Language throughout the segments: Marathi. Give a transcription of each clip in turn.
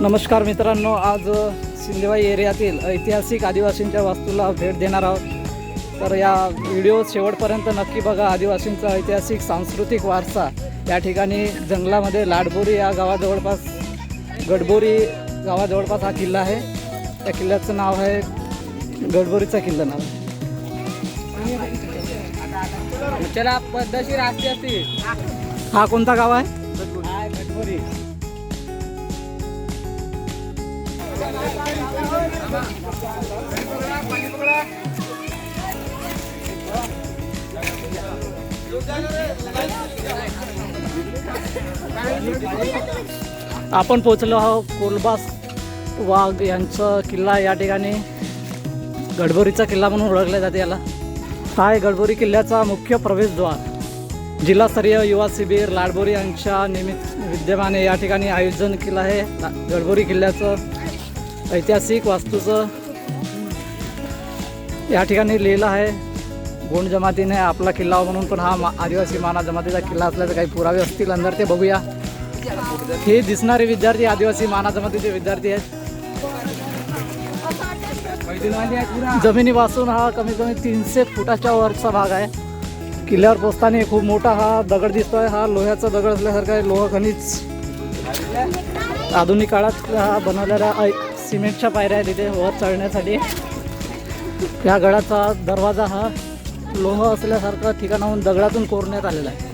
नमस्कार मित्रांनो आज सिंदेवाई एरियातील ऐतिहासिक आदिवासींच्या वास्तूला भेट देणार आहोत. तर या व्हिडिओ शेवटपर्यंत नक्की बघा आदिवासींचा ऐतिहासिक सांस्कृतिक वारसा. या ठिकाणी जंगलामध्ये लाडबोरी या गावाजवळपास गडबोरी गावाजवळपास हा किल्ला आहे. त्या किल्ल्याचं नाव आहे गडबोरीचा किल्ला आहे. चला पद्धतशीर असते असते. हा कोणता गाव आहे? आपण पोचलो आहोत कोलबास वाघ यांचा किल्ला या ठिकाणी. गडबोरीचा किल्ला म्हणून ओळखला जाते याला. हा आहे गडबोरी किल्ल्याचा मुख्य प्रवेशद्वार. जिल्हास्तरीय युवा शिबिर लाडबोरी यांच्या निमित्त विद्यमाने या ठिकाणी आयोजन केलं आहे. गडबोरी किल्ल्याचं ऐतिहासिक वास्तूचं या ठिकाणी लिहिलं आहे. गोंड जमातीने आपला किल्ला हो म्हणून पण हा मा आदिवासी माना जमातीचा किल्ला असल्याचे काही पुरावे असतील अंदर ते बघूया. हे दिसणारे विद्यार्थी आदिवासी माना जमातीचे विद्यार्थी आहेत. जमिनीपासून हा कमीत कमी तीनशे फुटाच्या वरचा भाग आहे. किल्ल्यावर पोचताना खूप मोठा हा दगड दिसतोय. हा लोह्याचा दगड असल्यासारखा आहे. लोह खनिज आधुनिक काळात हा बनवलेला सिमेंटच्या पायऱ्या आहेत तिथे वर चढण्यासाठी. या गडाचा दरवाजा हा लोह असल्यासारखं ठिकाणाहून दगडातून कोरण्यात आलेला आहे.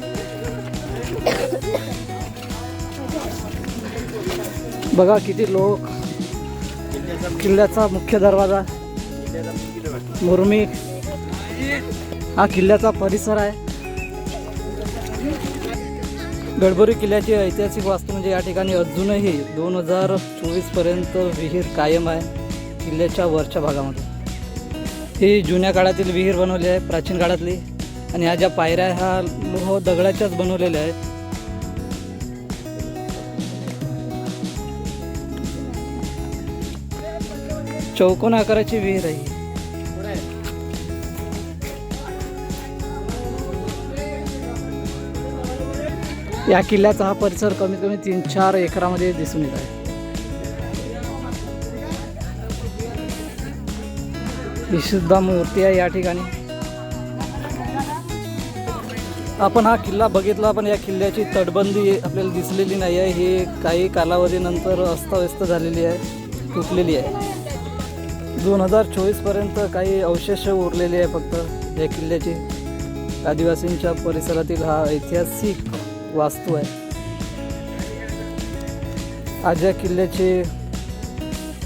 बघा किती लोक किल्ल्याचा मुख्य दरवाजा मुरमी हा किल्ल्याचा परिसर आहे. गडबरी किल्ल्याची ऐतिहासिक वास्तू म्हणजे या ठिकाणी अजूनही दोन हजार चोवीसपर्यंत विहीर कायम आहे किल्ल्याच्या वरच्या भागामध्ये. ही जुन्या काळातील विहीर बनवली आहे प्राचीन काळातली. आणि ह्या ज्या पायऱ्या आहे, ह्या लोह दगडाच्याच बनवलेल्या आहेत. चौकोन आकाराची विहीर आहे या किल्ल्याचा हा परिसर कमीत कमी तीन चार एकरामध्ये दिसून येत आहे. ही मूर्ती आहे या ठिकाणी. आपण हा किल्ला बघितला पण या किल्ल्याची तटबंदी आपल्याला दिसलेली नाही आहे. ही काही कालावधीनंतर अस्ताव्यस्त झालेली आहे तुटलेली आहे. दोन हजार चोवीसपर्यंत काही अवशेष उरलेले आहे फक्त या किल्ल्याची. आदिवासींच्या परिसरातील हा ऐतिहासिक वास्तू आहे. आज या किल्ल्याचे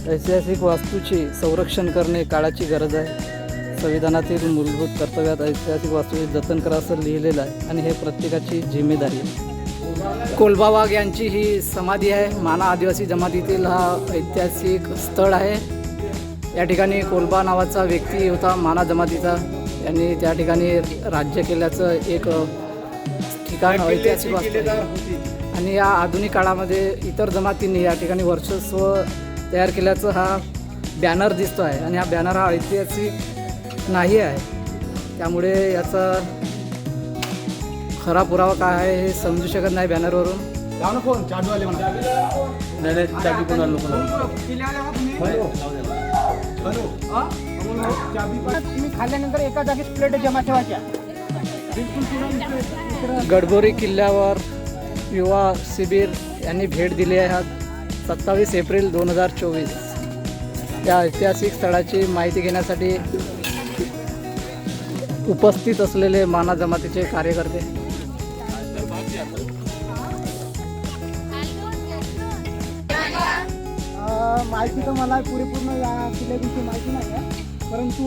ऐतिहासिक वास्तूचे संरक्षण करणे काळाची गरज आहे. संविधानातील मूलभूत कर्तव्यात ऐतिहासिक वास्तूचे जतन करा असं लिहिलेलं आहे आणि हे प्रत्येकाची जिम्मेदारी आहे. कोलबा वाघ यांची ही समाधी आहे. माना आदिवासी जमातीतील हा ऐतिहासिक स्थळ आहे. या ठिकाणी कोलबा नावाचा व्यक्ती होता. माना जमातीचा. यांनी त्या ठिकाणी राज्य केल्याचं एक ठिकाण ऐतिहासिक वास्तू आहे. आणि या आधुनिक काळामध्ये इतर जमातींनी या ठिकाणी वर्चस्व तयार केल्याचं हा बॅनर दिसतो आहे आणि हा बॅनर हा ऐतिहासिक नाही आहे. त्यामुळे याचा खरा पुरावा काय आहे हे समजू शकत नाही बॅनरवरून फोन चाडूवाले म्हणा. नाही नाही चाबी कोणाला तुम्ही खाल्ल्यानंतर एका जागीच प्लेट जमा ठेवायच्या. गडबोरी किल्ल्यावर युवा शिबिर यांनी भेट दिली आहे. सत्तावीस एप्रिल दोन हजार चोवीस. या ऐतिहासिक स्थळाची माहिती घेण्यासाठी उपस्थित असलेले माना जमातीचे कार्यकर्ते माहिती तर मला पुरेपूर्ण या किल्ल्याविषयी माहिती नाही. आहे परंतु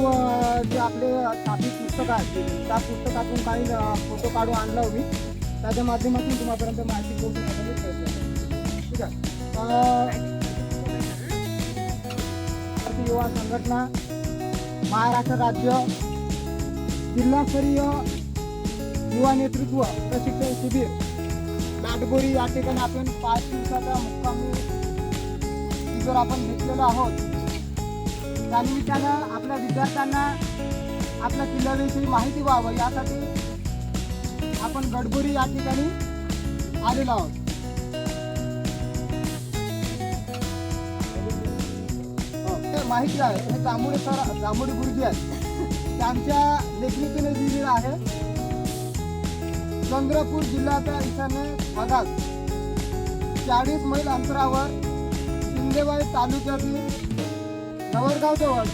जे आपले छापील पुस्तक आहेत त्या पुस्तकातून काही फोटो काढून आणला हो मी. त्याच्या माध्यमातून तुम्हापर्यंत माहिती पोहोचवण्याचा प्रयत्न ठीक आहे? युवा संघटना महाराष्ट्र राज्य जिल्हास्तरीय युवा नेतृत्व प्रशिक्षण शिबिर नाटगोरी या ठिकाणी आपण पाच दिवसाचा मुक्कामी जर आपण घेतलेला आहोत. त्यानिमित्तानं आपल्या विद्यार्थ्यांना आपल्या किल्ल्याविषयी माहिती व्हावं यासाठी आपण गडबुरी या ठिकाणी आलेलो आहोत. हो, माहिती आहे हे जांभुडे सर जांभुडे गुरुजी आहेत. त्यांच्या लेखनिकेने लिहिलेलं आहे. चंद्रपूर जिल्ह्याच्या ईशान्य भागात चाळीस मैल अंतरावर शिंदेवाई तालुक्यातील नवरगाव जवळ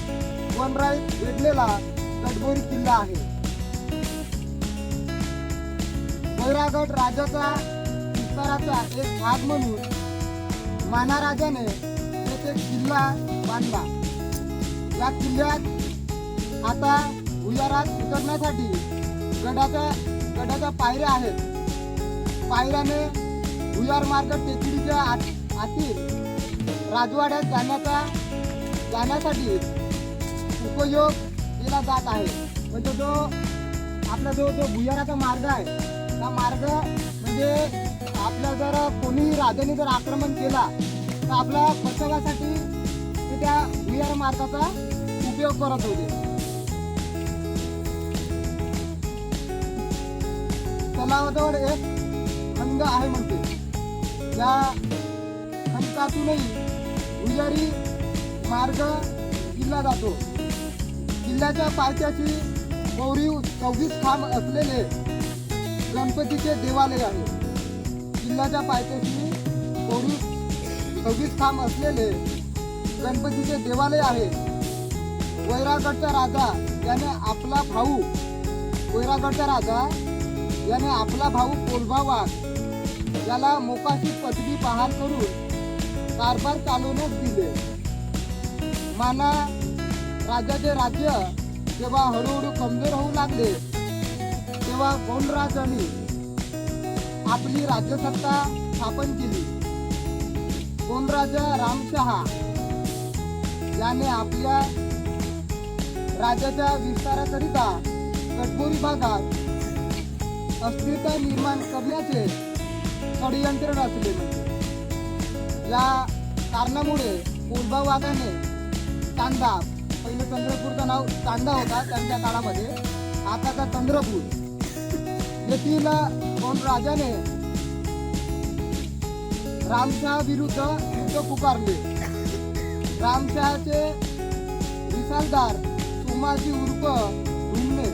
वनराई वेढलेला गडबोरी किल्ला आहे. वैरागड राजाचा विस्ताराचा एक भाग म्हणून माना राजाने तेथे किल्ला बांधला. या किल्ल्यात आता भुयारात उतरण्यासाठी गडाच्या गडाच्या पायऱ्या आहेत. पायऱ्याने भुयार मार्ग टेकडीच्या आत आतील राजवाड्यात जाण्याचा जाण्यासाठी उपयोग केला जात आहे. म्हणजे जो आपला जो जो भुयाराचा मार्ग आहे हा मार्ग म्हणजे आपला जर कोणी राजाने जर आक्रमण केला तर आपल्या बचावासाठी ते त्या भुयार मार्गाचा उपयोग करत होते. तलावाजवळ एक खंड आहे म्हणते. या खंडातूनही भुयारी मार्ग किल्ला जातो. किल्ल्याच्या पायथ्याची गौरीव चौवीस खांब असलेले गणपतीचे देवालय आहे. किल्ल्याच्या पायथ्याची गौरी सव्वीस खांब असलेले गणपतीचे देवालय आहे. वैरागडचा राजा याने आपला भाऊ वैरागडचा राजा याने आपला भाऊ कोलभा वाघ याला मोकाशी पदवी बहाल करून कारभार चालवण्यास दिले. माना राजाचे राज्य जेव्हा हळूहळू कमजोर होऊ लागले तेव्हा गोंडराजांनी आपली राज्यसत्ता स्थापन केली? गोंडराजा रामशहा? याने आपल्या राज्याच्या विस्ताराकरिता कटबोरी भागात अस्थिरता निर्माण करण्याचे षडयंत्र रचले. या कारणामुळे कोलबा वाघाने तांडा. पहिलं चंद्रपूरचं नाव तांडा होता त्यांच्या काळामध्ये. आताचा चंद्रपूर. येथील कोण राजाने रामशहा विरुद्ध युद्ध पुकारले. रामशहाचे रिसालदार सोमाजी उर्फ धुमणे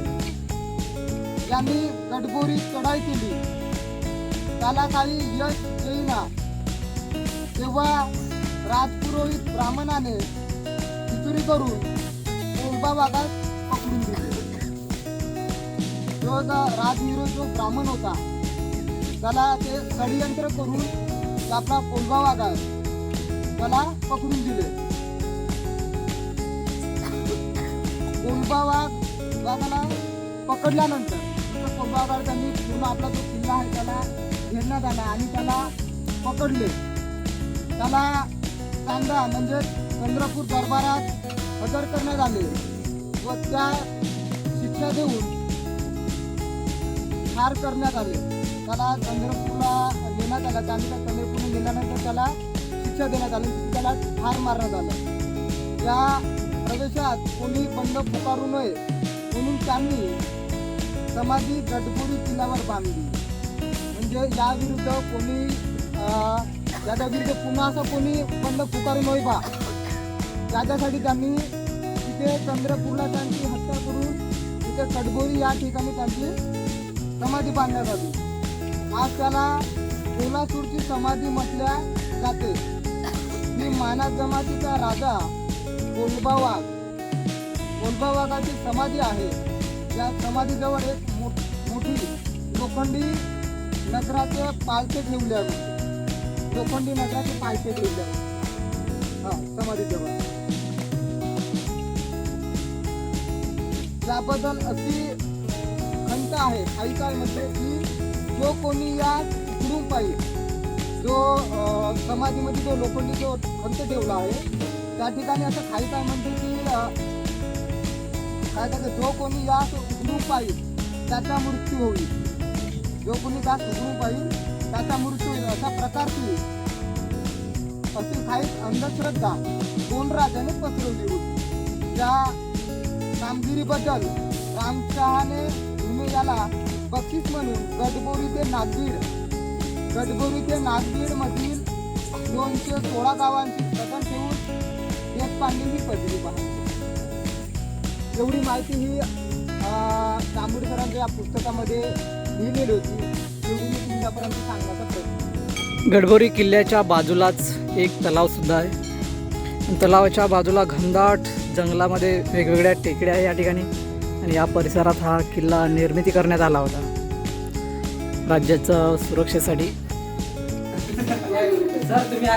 यांनी गडबोरी चढाई केली. त्याला काही यश येईना. तेव्हा राजपुरोहित ब्राह्मणाने मजुरी करून कोलबा भागात पकडून जो होता राजविरोध जो ब्राह्मण होता त्याला ते षडयंत्र करून आपला कोलबा भागात त्याला पकडून दिले. कोलबा वाघ वाघाला पकडल्यानंतर तिथं वाघ त्यांनी पूर्ण आपला जो किल्ला आहे त्याला घेण्यात आला आणि त्याला पकडले. त्याला चांदा म्हणजे चंद्रपूर दरबारात हजर करण्यात आले व त्या शिक्षा देऊन ठार करण्यात आले. त्याला चंद्रपूरला नेण्यात आला. त्यांनी त्या चंद्रपूरला नेल्यानंतर त्याला शिक्षा देण्यात आली. त्याला ठार मारण्यात आलं. या प्रदेशात कोणी बंड पुकारू नये म्हणून त्यांनी समाधी गडबुडी किल्ल्यावर बांधली. म्हणजे याविरुद्ध कोणी अं, ते पुन्हा असं कोणी बंड पुकारू नये पा त्याच्यासाठी त्यांनी तिथे चंद्रपूरला त्यांची हत्या करून तिथे कडबोरी या ठिकाणी त्यांची समाधी बांधण्यात आली. आज त्याला कोल्हापूरची समाधी म्हटल्या जाते. मी मानस जमातीचा राजा कोलबा वाघ कोलबा वाघाची समाधी आहे. या समाधीजवळ एक मोठी लोखंडी नगराचे पालथे ठेवले आहे. लोखंडी नगराचे पायसे ठेवले समाधी हा समाधीजवळ त्याबद्दल अशी खंत आहे काही काळ म्हणजे की जो कोणी या गुरु पाई जो समाधीमध्ये जो लोखंडी जो खंत ठेवला आहे त्या ठिकाणी असं काही काय म्हणते की काय काय जो कोणी या उघडू पाहिजे त्याचा मृत्यू होईल. जो कोणी त्यास उघडू पाहिजे त्याचा मृत्यू होईल अशा प्रकारची अशी काही अंधश्रद्धा दोन राजाने पसरवली होती ज्या कामगिरीबद्दल रामशहाने भूमे याला बक्षीस म्हणून गडबोरी ते नागबीड गडबोरी ते नागबीड मधील दोनशे सोळा गावांची प्रकरण ठेवून देशपांडे ही पदवी पाहिजे एवढी माहिती ही तांबुडकरांच्या या पुस्तकामध्ये लिहिलेली होती. गडबोरी किल्ल्याच्या बाजूलाच एक तलावसुद्धा आहे. तलावाच्या बाजूला घनदाट जंगलामध्ये वेगवेगळ्या टेकड्या आहे या ठिकाणी आणि या परिसरात हा किल्ला निर्मिती करण्यात आला होता. राज्याच्या सुरक्षेसाठी. सर तुम्ही